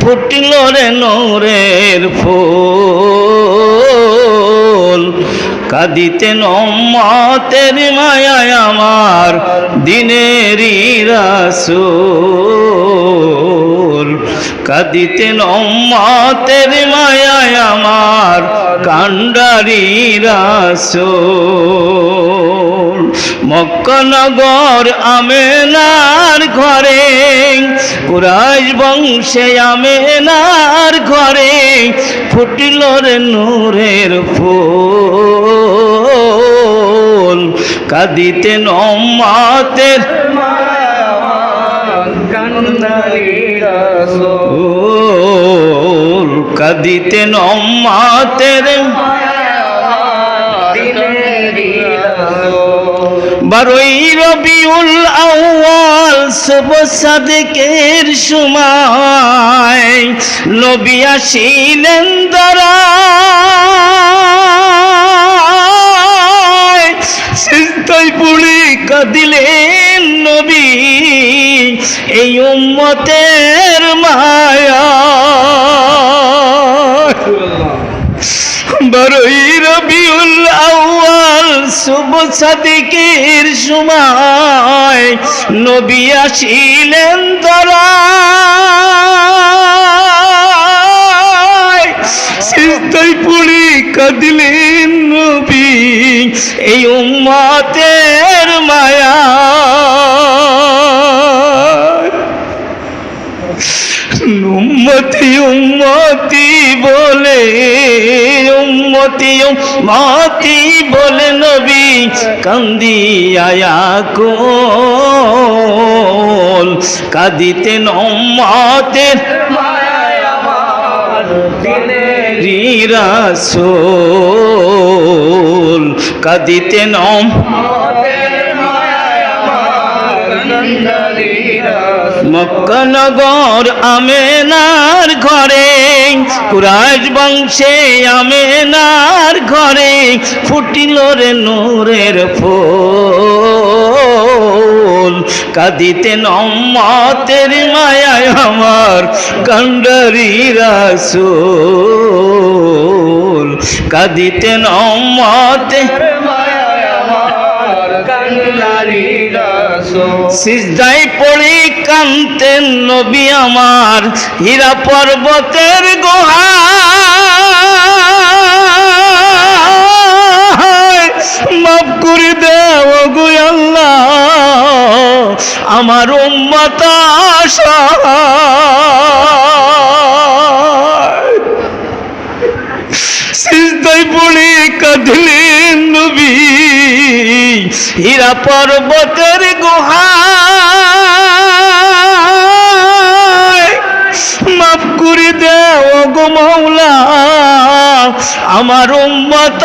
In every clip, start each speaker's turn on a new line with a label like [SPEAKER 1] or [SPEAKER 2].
[SPEAKER 1] ফুটল রে নূরের ফুল। কাঁদিতে নম্মতের মায়ায় আমার দিনেরই রাসূল। কাঁদিতে নম্মতের মায়ায় আমার কান্ডারি রাসূল। মক্কনগর আমেনার ঘরে কুরাইশ বংশে আমেনার ঘরে ফুটিল রে নূরের ফুল কাঁদিতে নম্মাতের ফুল কাঁদিতে নম্মাতের বারোই রবিউল আউয়াল শুভ সাদেকের সময়। নবী আসিলেন দাঁড়ায় সিস্তায় পুড়ি কাঁদিলেন নবী। এই উম্মতের মায়া বারোই রবিউল আউয়াল শুভ সাদিকের সময় নবী আসিলেন সিস্তাই পুড়ি কাঁদিলেন নবী এই উম্মাতের মায়া। উম্মতি উম্মতি বলে উম্মতি উম্মতি বলে নবী কান্দিয়া কোল কাঁদিতেন উম্মতের রাসূল কাঁদিতেন মক্কনগর আমেনার ঘরে কুরাজ বংশে আমেনার ঘরে ফুটিল রে নূরের ফুল। কাঁদিতে নম্মতের মায়ায় আমার কান্ডারি রাসূল। কাঁদিতে নম্মতে সিজদাই পড়ি কান্তেন নবী আমার, হীরা পর্বতের গোহা। মাফ করে দেও গো আল্লাহ, আমার উম্মতা সিজদাই হীরা পর্বতের গুহা মাফ করে দেও গো মৌলা। আমার উম্মত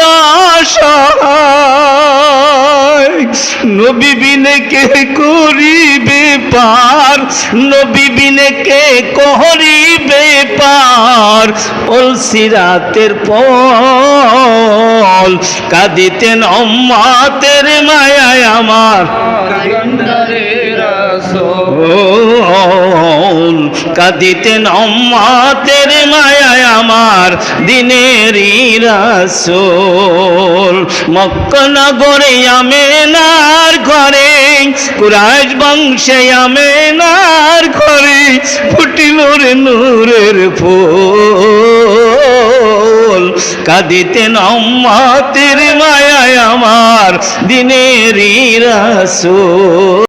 [SPEAKER 1] নবী বিনে কে করিবে পার নবী বিনে কে করিবে পার। ওল সিরাতের পল কাঁদিতেন অম্মাতের মায়ায় আমার। ওল কাঁদিতেন অম্মাতের মায়ায় আমার দিনের রাসোল। মক্কনগরে আমেনার ঘরে কুরাজ বংশে আমেনার ঘরে ফুটিল রে নূরের ফুল। কাঁদিতেন অম্মাতের মায়ায় আমার দিনের রাসোল।